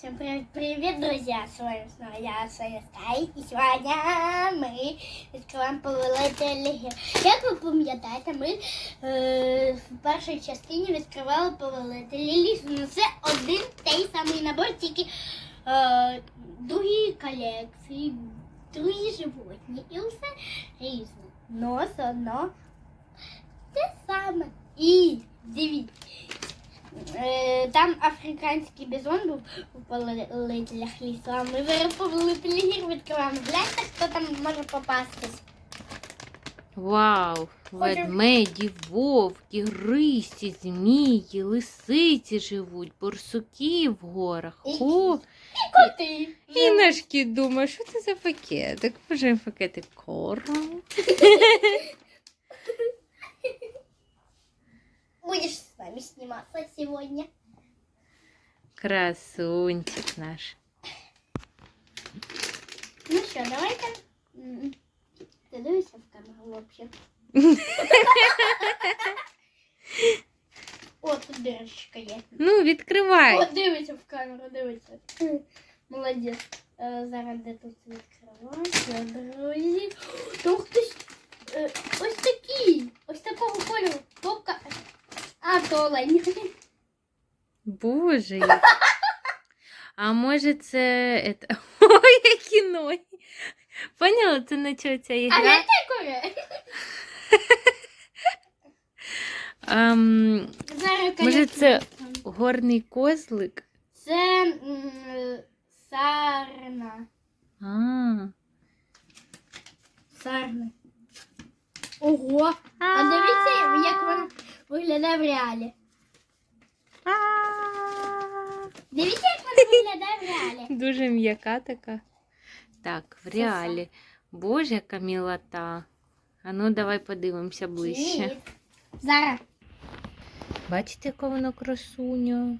Всем привет, привет, друзья! С вами снова я, Соня Скай. І сьогодні ми відкриваємо повелителі. Як ви пам'ятаєте, ми е, в першій частині відкривали повелителі лісу. Ну, це один той самий набор, тільки е, другі колекції, другі животні. І все різне. Но все одно те саме. І дивіться. Е, Там африканський бізон був у повелителях лісу, а ми повелителі гір відкриваємо. Гляньте, хто там може попастись. Вау! Ведмеді, вовки, грисі, змії, лисиці живуть, борсуки в горах. І- О, Коти. і наш кіт думає, що це за пакетик? Може, пакетик корму? зніматися сьогодні. Красунчик наш. Ну що, давайте. М, Ти дивишся в камеру взагалі. О, тут дирочка є. Ну, відкривай. О, дивиться в камеру, дивиться. Молодець. Е, Зараз де тут відкривати, друзі. Там хтось А, то. Боже. А може це. Ой, які ноги. Поняла, це на чого ця А ігра? не таке. Ем, Зараз Може, це- горний козлик. Це м, сарна. А. Сарна. Ого. А дивіться, як вона виглядає в реалі. Дивіться, як вона виглядає в реалі. Дуже м'яка така. Так, в реалі. Боже, яка мілота. А ну давай подивимося ближче. Зараз. Бачите, яка воно красуня?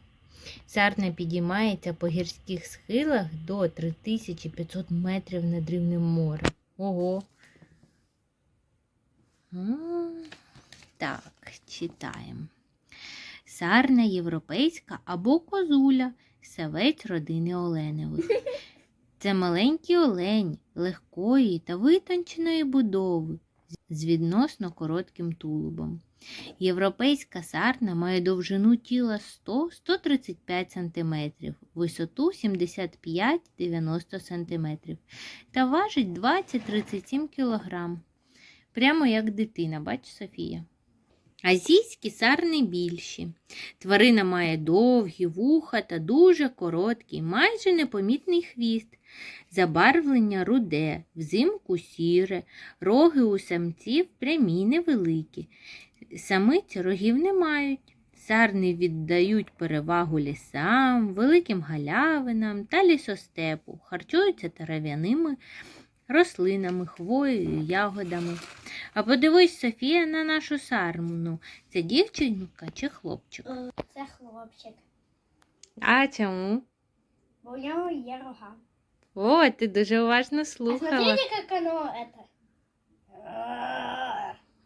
Сарна підіймається по гірських схилах до 3500 метрів над рівнем моря. Ого. Так, читаємо. Сарна європейська або козуля, савець родини Оленевих. Це маленький олень легкої та витонченої будови з відносно коротким тулубом. Європейська сарна має довжину тіла 100-135 см, висоту 75-90 см та важить 20-37 кг. Прямо як дитина, бач, Софія. Азійські сарни більші. Тварина має довгі вуха та дуже короткий, майже непомітний хвіст. Забарвлення руде, взимку сіре, роги у самців прямі невеликі. Самиць рогів не мають. Сарни віддають перевагу лісам, великим галявинам та лісостепу, харчуються трав'яними рослинами, хвоєю, ягодами. А подивись, Софія, на нашу сарну. Це дівчинка чи хлопчик? Е, Це хлопчик. А чому? Бо у нього є рога. О, ти дуже уважно А слухала. смотрите, как оно это.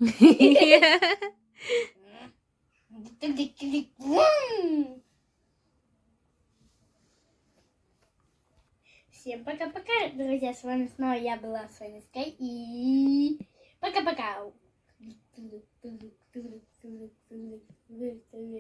Всем пока-пока, друзья. С вами снова я была Соня Скай. И пока-пока.